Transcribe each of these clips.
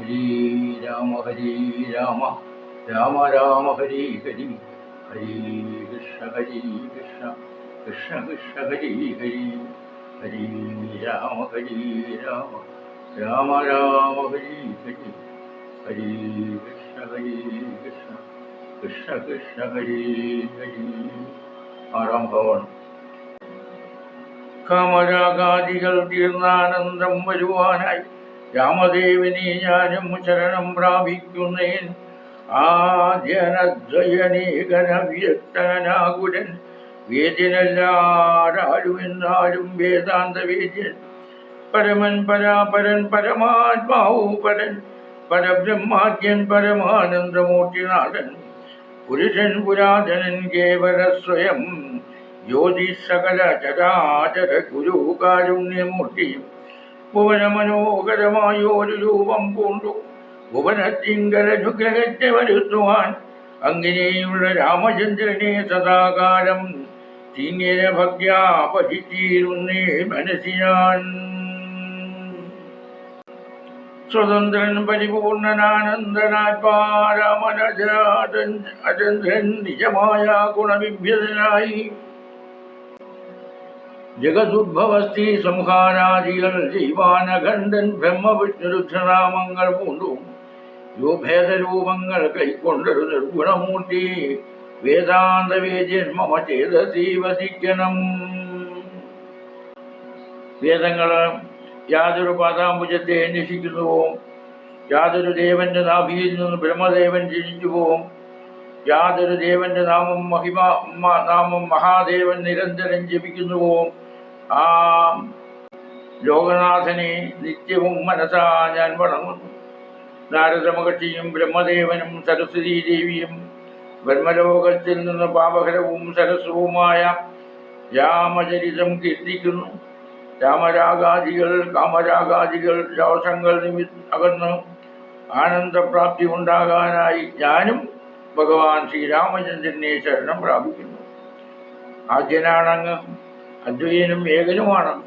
ഹരി രാമ ഹരി രാമ രാമ രാമ ഹരി ഹരി ഹരി കൃഷ്ണ ഹരി കൃഷ്ണ കൃഷ്ണ കൃഷ്ണ ഹരി ഹരി ഹരി രാമ ഹരി രാമ രാമ രാമ ഹരി ഹരി ഹരി കൃഷ്ണ ഹരി കൃഷ്ണ കൃഷ്ണ കൃഷ്ണ ഹരി ഹരി ആറാം ഭവൻ കാമരാഗാദികൾ തീർന്നാനന്ദം വരുവാനായി രാമദേവനെ ഞാനും ശരണം പ്രാപിക്കുന്നേൻ. ആദ്യനദ്വയനീകനവ്യക്തനാകുരൻ വേദ്യനല്ലാരാരുമെന്നാലും വേദാന്ത വേദ്യൻ പരമൻ പരാപരൻ പരമാത്മാവു പരൻ പരബ്രഹ്മാദ്യൻ പരമാനന്ദമൂർത്തിനാഥൻ. പുരുഷൻ പുരാതനൻ കേവല സ്വയം ജ്യോതിസകല ചരാചര ഗുരു കാരുണ്യമൂർത്തിയും ഒരു രൂപം പൂണ്ടു. ഭുവനത്തിങ്കലനുഗ്രഹത്തെ വരുത്തുവാൻ അങ്ങനെയുള്ള രാമചന്ദ്രനെ സദാകാലം പതിച്ചീരുന്നേ മനസ്സിനാൻ സ്വതന്ത്രൻ പരിപൂർണനാനന്ദനാത്മാരാമനജാതൻ അജന്ദ്രൻ നിജമായ ഗുണവിഭ്യതനായി ജഗതുദ്ഭവസ്ഥി സംഹാരാദികൾ ജൈവാനഖണ്ഡൻ ബ്രഹ്മവിഷ്ണുരുദ്രനാമങ്ങൾ മൂന്നും യോഭേദരൂപങ്ങൾ കൈക്കൊണ്ടൊരു നിർഗുണമൂർത്തി വേദാന്തവേദ്യൻ മമ ചേതസി വസിക്കണം. വേദങ്ങൾ യാതൊരു പാദാംബുജത്തെ അന്വേഷിക്കുന്നുവോ യാതൊരു ദേവന്റെ നാഭിയിൽ നിന്ന് ബ്രഹ്മദേവൻ ജനിച്ചു പോവും. യാതൊരു ദേവന്റെ നാമം മഹിമ നാമം മഹാദേവൻ നിരന്തരം ജപിക്കുന്നുവോ ആ. ലോകനാഥനെ നിത്യവും മനസ്സാ ഞാൻ വണങ്ങുന്നു. നാരദമഹർഷിയും ബ്രഹ്മദേവനും സരസ്വതീ ദേവിയും ബ്രഹ്മലോകത്തിൽ നിന്ന് പാപഹരവും സരസ്വവുമായ രാമചരിതം കീർത്തിക്കുന്നു. രാമരാഗാദികൾ കാമരാഗാദികൾ ദോഷങ്ങൾ നിമി അകന്ന്. ആനന്ദപ്രാപ്തി ഉണ്ടാകാനായി ഞാനും ഭഗവാൻ ശ്രീരാമചന്ദ്രനെ ശരണം പ്രാപിക്കുന്നു. ആദ്യനാണങ്ങ് അദ്വൈനും ഏകനുമാണ്.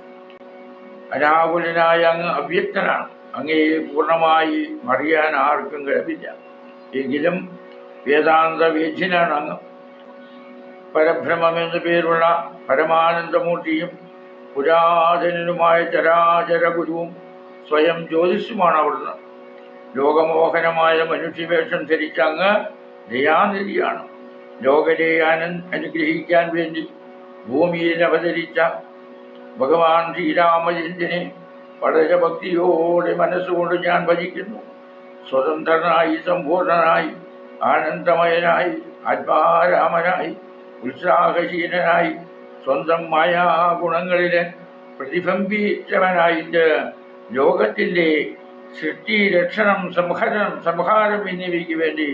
അനാകുലനായ അങ്ങ് അവ്യക്തനാണ്. അങ്ങേ പൂർണമായി അറിയാൻ ആർക്കും കഴിവില്ല. എങ്കിലും വേദാന്ത വേദ്യനാണ് അങ്ങ്. പരഭ്രമം എന്നു പേരുള്ള പരമാനന്ദമൂർത്തിയും പുരാതനനുമായ ചരാചര ഗുരുവും സ്വയം ജ്യോതിഷുമാണ് അവിടുന്ന്. ലോകമോഹനമായ മനുഷ്യവേഷം ധരിച്ച അങ്ങ് ദയാനിധിയാണ് ലോകരെ അനുഗ്രഹിക്കാൻ വേണ്ടി ഭൂമിയിൽ അവതരിച്ച ഭഗവാൻ ശ്രീരാമചന്ദ്രനെ വളരെ ഭക്തിയോടെ മനസ്സുകൊണ്ട് ഞാൻ ഭജിക്കുന്നു. സ്വതന്ത്രനായി സമ്പൂർണനായി ആനന്ദമയനായി ആത്മാരാമനായി ഉത്സാഹശീലനായി സ്വന്തം മായാഗുണങ്ങളിലെ പ്രതിബിംബിച്ചവനായിട്ട് ലോകത്തിന്റെ സൃഷ്ടി രക്ഷണം സംഹരണം സംഹാരം എന്നിവയ്ക്ക് വേണ്ടി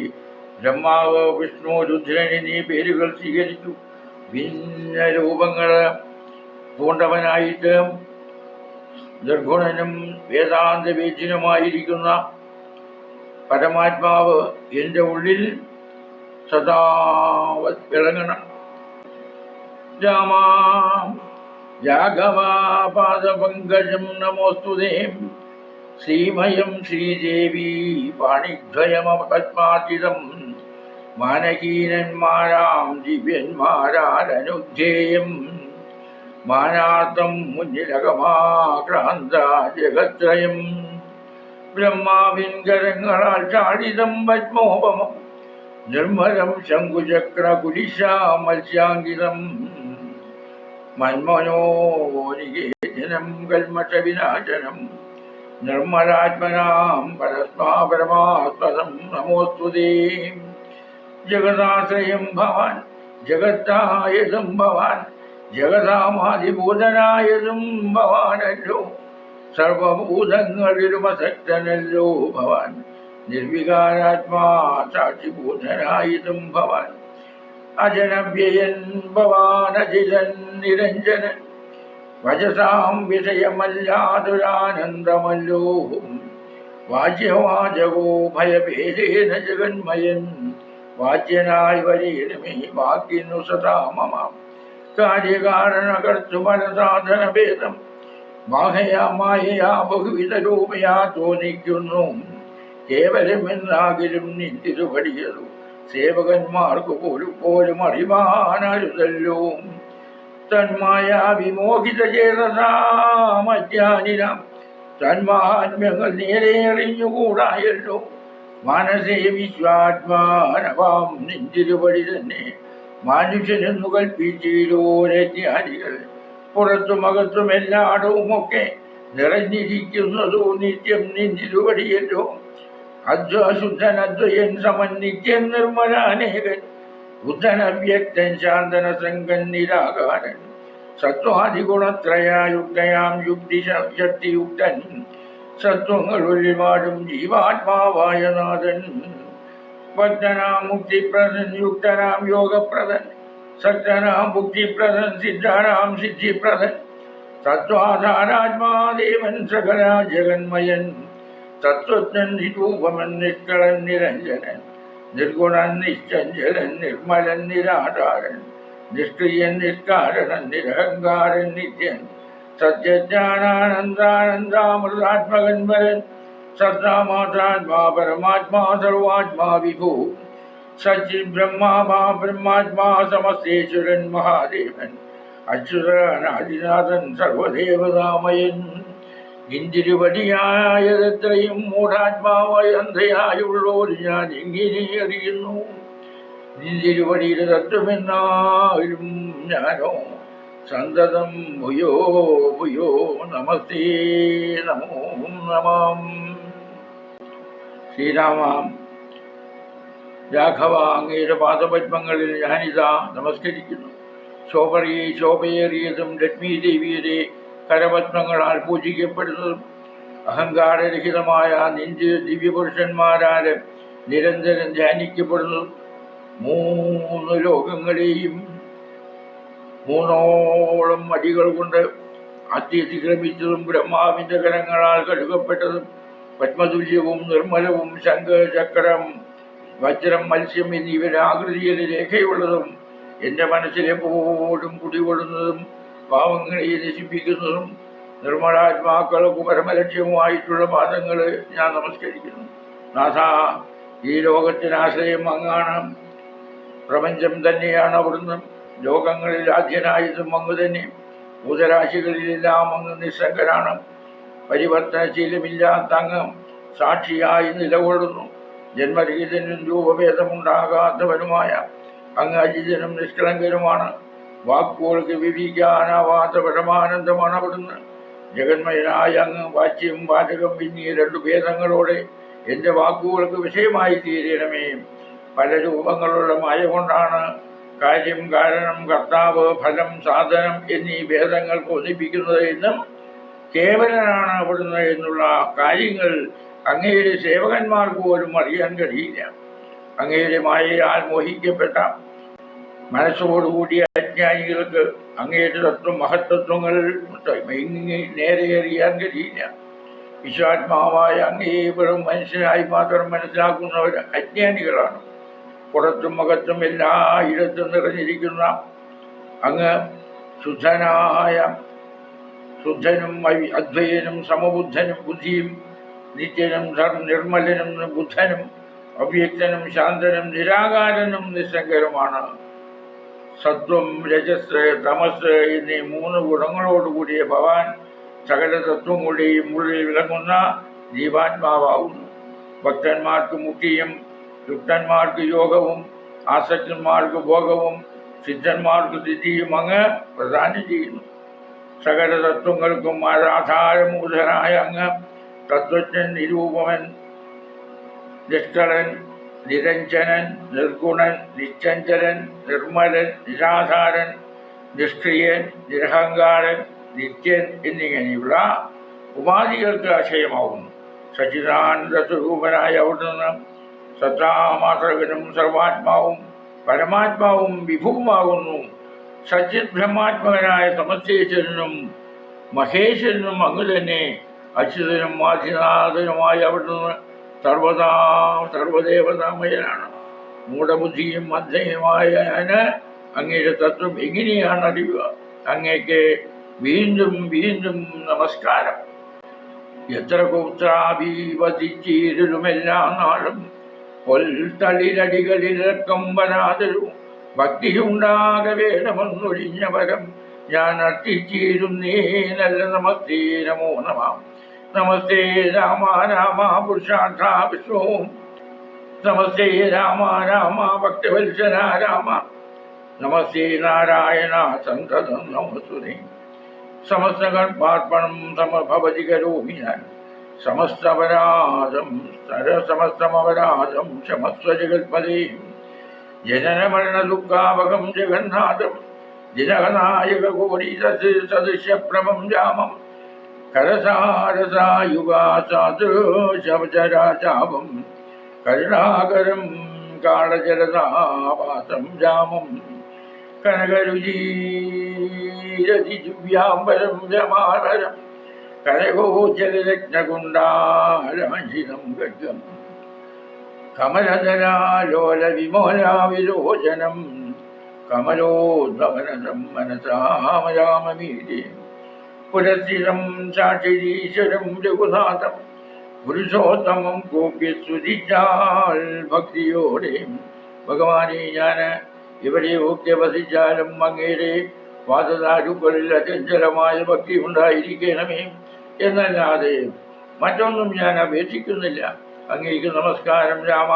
ബ്രഹ്മാവ് വിഷ്ണു രുദ്രൻ എന്നീ പേരുകൾ സ്വീകരിച്ചു. ഭിന്ന രൂപങ്ങൾ പൂണ്ടവനായിട്ട് നിർഗുണനും വേദാന്ത വേദ്യനുമായിരിക്കുന്ന പരമാത്മാവ് എന്റെ ഉള്ളിൽ സദാ വിളങ്ങണം. രാമാ രാഘവാപാദപങ്കജം നമോസ്തുതേ ശ്രീമയം ശ്രീദേവി പാണിദ്വയമപത്മാതിതം മാനഹീനന്മാരാം ദിവ്യന്മാരാരനുധേയം മാനാർത്ഥം മുന്നിലകമാക്രാന്ത ജഗത്രയം ബ്രഹ്മാവിൻ കരങ്ങളാൽ ചാടിതം പത്മോപമം. നിർമ്മലം ശംഖുചക്ര കുലിശ മത്സ്യാങ്കിതം മന്മനോനികേതനം കൽമഷവിനാശനം നിർമ്മലാത്മനാം പരസ്മാ പരമാത്മസം നമോസ്തുതേ. ജഗദാശ്രയം ഭവാൻ ജഗത്തായതും ഭവാൻ ജഗതാമാതിഭൂതനായതും ഭവാനല്ലോ. സർവഭൂതങ്ങളിലും അസക്തനല്ലോ ഭവാൻ നിർവികാരാത്മാ സാക്ഷിഭൂതനായതും ഭവാൻ. അജനവ്യയൻ ഭവാൻ അജിതൻ നിരഞ്ജനൻ വചസാം വിഷയമല്ലാതുരാനന്ദമല്ലോ വാച്യവാചകോ ഭയഭേദേന ജഗന്മയൻ. വാച്യനായി വരീണമേ വാക്കിന്നു സദാ മമ. കാര്യകാരണകർത്തുമനസാധനഭേദം മാഹയാ മായയാ ബഹുവിധ രൂപയാ തോന്നിക്കുന്നു. കേവലമെന്നാകിലും നിന്തിരുപടിയതു. സേവകന്മാർക്ക് പോലും പോലും അറിവാനരുതല്ലോ. തന്മായ വിമോഹിത ചേതസാമജ്ഞാനിനാം തന്മാഹാത്മ്യങ്ങൾ നേരെ അറിഞ്ഞുകൂടായല്ലോ മനസേ വിശ്വാത്മാനവാം നെഞ്ചിരുപടി തന്നെ മാനുഷ്യനെന്നു കൽപ്പിച്ചിലോരെ കൽപ്പിച്ചിലോരജ്ഞാനികൾ പുറത്തും അകത്തും എല്ലായിടവുമൊക്കെ നിറഞ്ഞിരിക്കുന്നതോ നിത്യം നിന്നിരുപടിയല്ലോ അദ്വശുദ്ധൻ അദ്വയൻ സമൻ നിത്യൻ നിർമ്മലാനേകൻ. ബുദ്ധൻ അവ്യക്തൻ ശാന്തന സംഘൻ നിരാകാരൻ. സത്വാദിഗുണത്രയായുക്തയാം യുക്തി ശക്തിയുക്തൻ. സത്വങ്ങൾ ഒരുപാടും ജീവാത്മാവായ നാഥൻ. ഭക്തനാം മുക്തിപ്രദൻ യുക്തനാം യോഗപ്രദൻ. സത്യനാം മുക്തിപ്രദൻ സിദ്ധാനാം സിദ്ധിപ്രദൻ. തത്വാധാരാത്മാദേവൻ സകല ജഗന്മയൻ തത്വജ്ഞൻ നിരൂപമൻ നിഷ്കളൻ നിരഞ്ജനൻ. നിർഗുണൻ നിശ്ചഞ്ചലൻ നിർമ്മലൻ നിരാധാരൻ. നിഷ്ക്രിയൻ നിഷ്കാരണൻ നിരഹങ്കാരൻ നിത്യൻ. സത്യജ്ഞാനാനന്ദാനന്ദാമൃതാത്മകൻ വരൻ സത്താമാത്രാത്മാ പരമാത്മാ സർവാത്മാ വിഭു. സച്ചിൻ ബ്രഹ്മാ ബ്രഹ്മാത്മാ സമസ്തേശ്വരൻ മഹാദേവൻ. അച്യുതനാദിനാഥൻ സർവദേവതാമയൻ. ഇഞ്ചിരുപടിയായതെത്രയും മൂഢാത്മാവായി അന്ധയായുള്ളോർ ഞാൻ എങ്ങനെ അറിയുന്നു? നിന്തിരുവടിയുടെ തത്വമെന്നാലും ഞാനോ സന്തതം ഭൂയോ ഭൂയോ നമസ്തേ നമോ നമാം ശ്രീരാമ രാഘവ അങ്ങയുടെ പാദപത്മങ്ങളിൽ ഞാനിതാ നമസ്കരിക്കുന്നു. ശോഭറിയെ ശോഭയേറിയതും ലക്ഷ്മി ദേവിയുടെ കരപത്മങ്ങളാൽ പൂജിക്കപ്പെടുന്നതും അഹങ്കാരരഹിതമായ നിന്റെ ദിവ്യപുരുഷന്മാരാൽ നിരന്തരം ധ്യാനിക്കപ്പെടുന്നതും മൂന്ന് ലോകങ്ങളെയും മൂന്നോളം അടികൾ കൊണ്ട് അത്യതിക്രമിച്ചതും ബ്രഹ്മാവിന്റെ കരങ്ങളാൽ കഴുകപ്പെട്ടതും പത്മതുല്യവും നിർമ്മലവും ശംഖ ചക്രം വജ്രം മത്സ്യം എന്നിവയുടെ ആകൃതിയിൽ രേഖയുള്ളതും എന്റെ മനസ്സിലെപ്പോഴും കുടികൊള്ളുന്നതും പാവങ്ങളെ നശിപ്പിക്കുന്നതും നിർമ്മലാത്മാക്കൾക്ക് പരമലക്ഷ്യവുമായിട്ടുള്ള പാദങ്ങൾ ഞാൻ നമസ്കരിക്കുന്നു. നാഥ ഈ ലോകത്തിനാശ്രയം അങ്ങാണ്. പ്രപഞ്ചം തന്നെയാണ് അവിടുന്ന്. ലോകങ്ങളിൽ ആദ്യനായതും അങ്ങ് തന്നെ. ഭൂതരാശികളിലെല്ലാം അങ്ങ് നിസ്സംഗരാണ് പരിവർത്തനശീലമില്ലാത്ത അങ്ങ് സാക്ഷിയായി നിലകൊള്ളുന്നു. ജന്മരഹിതനും രൂപഭേദമുണ്ടാകാത്തവനുമായ അങ്ങ് അജിതനും നിഷ്കളങ്കനുമാണ്. വാക്കുകൾക്ക് വിവിക്കാനാവാത്ത പരമാനന്ദമാണ് അവിടുന്ന്. ജഗന്മയനായ അങ്ങ് വാച്യം വാചകം എന്നീ രണ്ടു ഭേദങ്ങളോടെ എന്റെ വാക്കുകൾക്ക് വിഷയമായി തീരണമേ പല രൂപങ്ങളുള്ള മായ കൊണ്ടാണ് കാര്യം കാരണം കർത്താവ് ഫലം സാധനം എന്നീ ഭേദങ്ങൾ ഒന്നിപ്പിക്കുന്നത് എന്നും കേവലനാണ് അവിടുന്ന് എന്നുള്ള കാര്യങ്ങൾ അങ്ങയുടെ സേവകന്മാർക്ക് പോലും അറിയാൻ കഴിയില്ല. അങ്ങയുടെ മായയാൽ മോഹിക്കപ്പെട്ട മനസ്സോടുകൂടിയ അജ്ഞാനികൾക്ക് അങ്ങയുടെ തത്വം മഹത്തത്വങ്ങൾ നേരെ അറിയാൻ കഴിയില്ല. വിശ്വാത്മാവായ അങ്ങേ വെറും മനുഷ്യനായി മാത്രം മനസ്സിലാക്കുന്നവർ അജ്ഞാനികളാണ്. പുറത്തും അകത്തും എല്ലായിടത്തും നിറഞ്ഞിരിക്കുന്ന അങ്ങ് ശുദ്ധനായ ശുദ്ധനും അദ്വൈനും സമബുദ്ധനും ബുദ്ധിയും നിത്യനും നിർമ്മലനും ബുദ്ധനും അവ്യക്തനും ശാന്തനും നിരാകാരനും നിസ്സംഗരുമാണ്. സത്വം രജസ് തമസ് എന്നീ മൂന്ന് ഗുണങ്ങളോടുകൂടിയ ഭഗവാൻ സകല തത്വങ്ങളുടെയും ഉള്ളിൽ വിളങ്ങുന്ന ജീവാത്മാവാകുന്നു. ഭക്തന്മാർക്ക് മുക്തിയും യുക്തന്മാർക്ക് യോഗവും ആസക്തന്മാർക്ക് ഭോഗവും സിദ്ധന്മാർക്ക് സിദ്ധിയും അങ്ങ് പ്രദാനം ചെയ്യുന്നു. സകല തത്വങ്ങൾക്കും ആധാരമൂലനായ അങ്ങ് തത്വജ്ഞൻ നിരൂപമൻ നിഷ്കളൻ നിരഞ്ജനൻ നിർഗുണൻ നിശ്ചഞ്ചലൻ നിർമ്മലൻ നിരാധാരൻ നിഷ്ക്രിയൻ നിരഹങ്കാരൻ നിത്യൻ എന്നിങ്ങനെയുള്ള ഉപാധികൾക്ക് ആശയമാവുന്നു. സച്ചിദാനന്ദ സ്വരൂപനായ അവിടുന്ന് സത്താമാത്രകനും സർവാത്മാവും പരമാത്മാവും വിഭുവുമാകുന്നു. സച്ചിത് ബ്രഹ്മാത്മകനായ സമസ്തേശ്വരനും മഹേശ്വരനും അങ്ങ് തന്നെ അച്യുതനും ആധിനാഥനുമായി അവിടുന്ന് സർവതാ സർവദേവതാമയനാണ്. മൂഢബുദ്ധിയും മധ്യയുമായ അങ്ങയുടെ തത്വം എങ്ങനെയാണ് അറിയുക? അങ്ങേക്ക് വീണ്ടും വീണ്ടും നമസ്കാരം. എത്ര കൂത്രാഭിവസിച്ചിരുമെല്ലാ നാളും പൊൽത്തളിരടികളിലക്കം വരാതൊരു ഭക്തിയുണ്ടാക വേണമെന്നൊഴിഞ്ഞവരം ഞാൻ അർത്ഥിച്ചിരുന്നേനല്ല നമസ്തേ നമോ നമാം. നമസ്തേ രാമ രാമ പുരുഷാർത്ഥ വിശ്വവും നമസ്തേ രാമ രാമ ഭക്തവത്സര രാമ. നമസ്തേ നാരായണ സന്തതം നമസ്തുതേ സമസ്തകർപ്പാർപ്പണം സമഭവതി കരോമി ഞാൻ. സമസ്തപരാധം സരസമസ്തമപരാധം ക്ഷമസ്വ ജഗത്പതി ജനനമരണദുഃഖാവകം ജഗന്നാഥം ദിനകനായക കോടി സദൃശ്യപ്രമം രാമം കരസാരസായുഗാസാദൃശവചരാചാപം കരുണാകരം കാളജലതാവാസം രാമം കനകരുചീരതിജുവ്യാംബരം രമാരരം കരകോചലരത്നകുണ്ടാരാശിതം ഗഡ്ഗം കമലധരാലോലവിമോലാവിലോചനം കമലോദ്ഭവനസം മനസാമയാമീതി പുരസ്ഥിരം സാക്ഷിരീശ്വരം രഘുനാഥം പുരുഷോത്തമം കോപ്യ സ്തുതിച്ചാൽ ഭക്തിയോടെ. ഭഗവാനെ ഞാൻ ഇവിടെ ഒക്കെ വസിച്ചാലും അങ്ങയുടെ പാദതാരുക്കളിൽ അചഞ്ചലമായ ഭക്തി ഉണ്ടായിരിക്കണമേ എന്നല്ലാതെ മറ്റൊന്നും ഞാൻ അപേക്ഷിക്കുന്നില്ല. അങ്ങേക്ക് നമസ്കാരം. രാമ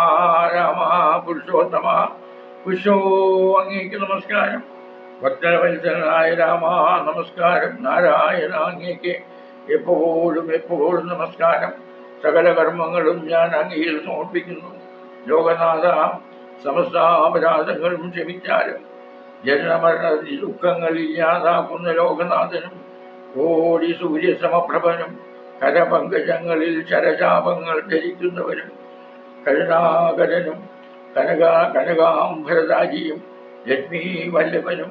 രാമ പുരുഷോത്തമ. പുരുഷോ അങ്ങേക്ക് നമസ്കാരം. ഭക്തവത്സനായ രാമ നമസ്കാരം. നാരായണ അങ്ങേക്ക് എപ്പോഴും എപ്പോഴും നമസ്കാരം. സകല കർമ്മങ്ങളും ഞാൻ അങ്ങയിൽ സമർപ്പിക്കുന്നു. ലോകനാഥ സമസ്ത അപരാധങ്ങളും ക്ഷമിച്ചാലും ജനനമരണ ദുഃഖങ്ങൾ ഇല്ലാതാക്കുന്ന ലോകനാഥനും കോടി സൂര്യസമപ്രഭനും കരപങ്കജങ്ങളിൽ ശരശാപങ്ങൾ ധരിക്കുന്നവനും കരുണാകരനും കനക കനകാംഭരതാജിയും ലക്ഷ്മി വല്ലഭനും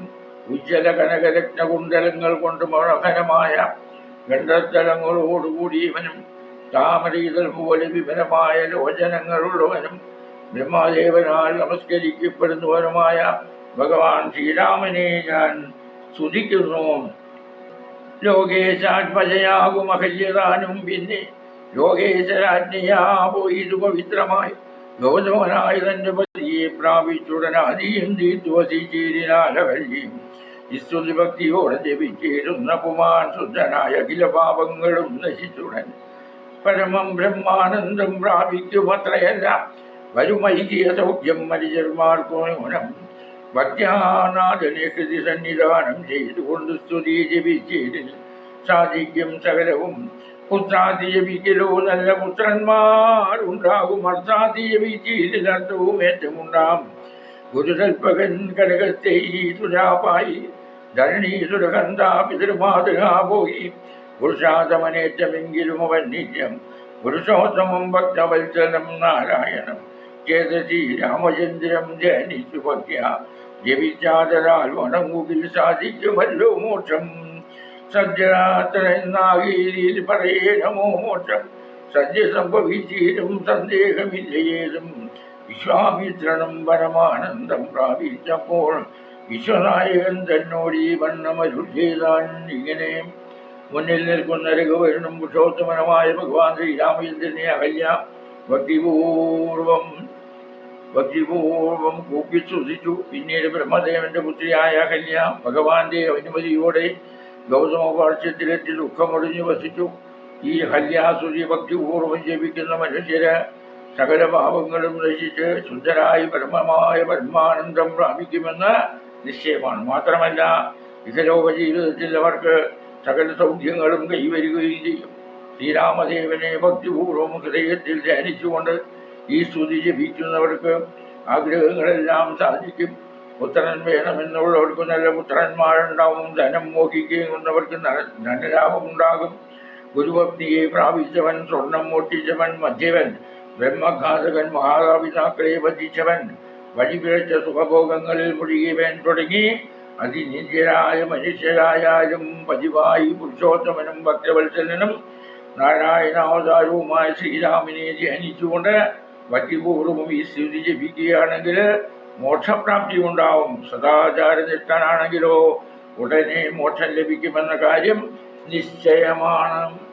ഉജ്ജ്വല കനകരത്നകുണ്ടലങ്ങൾ കൊണ്ട് മനോഹരമായ ഗണ്ഡത്തലങ്ങളോടുകൂടിയവനും താമരീതൽ പോലെ വിപുലമായ ലോചനങ്ങളുള്ളവനും ബ്രഹ്മദേവനാൽ നമസ്കരിക്കപ്പെടുന്നവനുമായ ഭഗവാൻ ശ്രീരാമനെ ഞാൻ സ്തുതിക്കുന്നു. ലോകേശാത്മജയാകും അഹല്യതാനും പിന്നെ. ലോകേശരാജ്ഞയാ പോയിതു പവിത്രമായി. ഗൗതമനായ തന്റെ പതിയെ പ്രാപിച്ചുടനാദിയും തീർത്തുവസിച്ചേരിനാലഹല്യം ഇസ്തുതി ഭക്തിയോടെ ജപിച്ചേരുന്ന പുമാൻ ശുദ്ധനായ അഖില പാപങ്ങളും നശിച്ചുടൻ. പരമം ബ്രഹ്മാനന്ദം പ്രാപിക്കുമത്രയല്ല. വരുമൈകിയ സൗഖ്യം മരിചർമാർക്കോനം ഭക്യാനാഥനെ ഹൃതി സന്നിധാനം ചെയ്തുകൊണ്ട് സ്തുതി ജപിച്ചതിൽ സാധിക്കും സകലവും. പുത്രാതി നല്ല പുത്രന്മാരുണ്ടാകും. അർത്ഥാതി അർത്ഥവും ഏറ്റമുണ്ടാം. ഗുരുകൽപ്പകൻ കനകത്തെ തുരാപായി ധരണി സുരകന്ധാ പിതൃമാതൃകാ പോയി. പുരുഷാതമനേറ്റമെങ്കിലും അവൻ നിത്യം പുരുഷോത്തമം ഭക്തവത്സലം നാരായണം. ചേതസി രാമചന്ദ്രം ജനിച്ചു ഭക്യ ജപിച്ചാതരാൽ വണങ്ങുകിൽ സാധിക്കുമല്ലോ മോക്ഷം. സജ്ജനാത്രനാകീരിൽ പറയണമോ മോക്ഷം. സജ്ജ സംഭവിച്ചീരും സന്ദേഹമില്ലേതും വിശ്വാമിത്രണം പരമാനന്ദം പ്രാപിച്ചപ്പോൾ വിശ്വനായകൻ തന്നോട് ഈ വണ്ണമരുൾ ചെയ്താൻ ഇങ്ങനെ മുന്നിൽ നിൽക്കുന്ന രഘുവരനും പുരുഷോത്തമനമായ ഭഗവാൻ ശ്രീരാമചന്ദ്രനെ അകല്യ ഭക്തിപൂർവം ഭക്തിപൂർവം കൂപ്പി ശ്രുതിച്ചു പിന്നീട് ബ്രഹ്മദേവന്റെ പുത്രിയായ അഹല്യ ഭഗവാന്റെ അനുമതിയോടെ ഗൗതമോപാർശ്യത്തിലെത്തി ദുഃഖമൊടിഞ്ഞു വസിച്ചു ഈ ഹല്യാസുതി ഭക്തിപൂർവം ജപിക്കുന്ന മനുഷ്യര് സകല ഭാവങ്ങളും നശിച്ച് ശുദ്ധരായി പരമമായ പരമാനന്ദം പ്രാപിക്കുമെന്ന് നിശ്ചയമാണ് മാത്രമല്ല ഇഹലോക ജീവിതത്തിൽ അവർക്ക് സകല സൗഖ്യങ്ങളും കൈവരികയും ചെയ്യും ശ്രീരാമദേവനെ ഭക്തിപൂർവം ഹൃദയത്തിൽ ധ്യാനിച്ചുകൊണ്ട് ഈ സ്തുതി ജപിക്കുന്നവർക്ക് ആഗ്രഹങ്ങളെല്ലാം സാധിക്കും. പുത്രൻ വേണമെന്നുള്ളവർക്ക് നല്ല പുത്രന്മാരുണ്ടാവും. ധനം മോഹിക്കുന്നവർക്ക് ധനലാഭമുണ്ടാകും. ഗുരുഭക്തിയെ പ്രാപിച്ചവൻ സ്വർണം മോഷ്ടിച്ചവൻ മധ്യവൻ ബ്രഹ്മഘാതകൻ മഹാപിതാക്കളെ വധിച്ചവൻ വഴിപിഴച്ച സുഖഭോഗങ്ങളിൽ മുഴുകിയവൻ തുടങ്ങി അതിനിന്ദ്യരായ മനുഷ്യരായാലും പതിവായി പുരുഷോത്തമനും ഭക്തവത്സലനും നാരായണാവതാരവുമായ ശ്രീരാമിനെ ധ്യാനിച്ചുകൊണ്ട് ഭക്തിപൂർവം ഈ സ്ഥിതി ജപിക്കുകയാണെങ്കിൽ മോക്ഷപ്രാപ്തി ഉണ്ടാവും സദാചാരനിഷ്ഠനാണെങ്കിലോ ഉടനെ മോക്ഷം ലഭിക്കുമെന്ന കാര്യം നിശ്ചയമാണ്.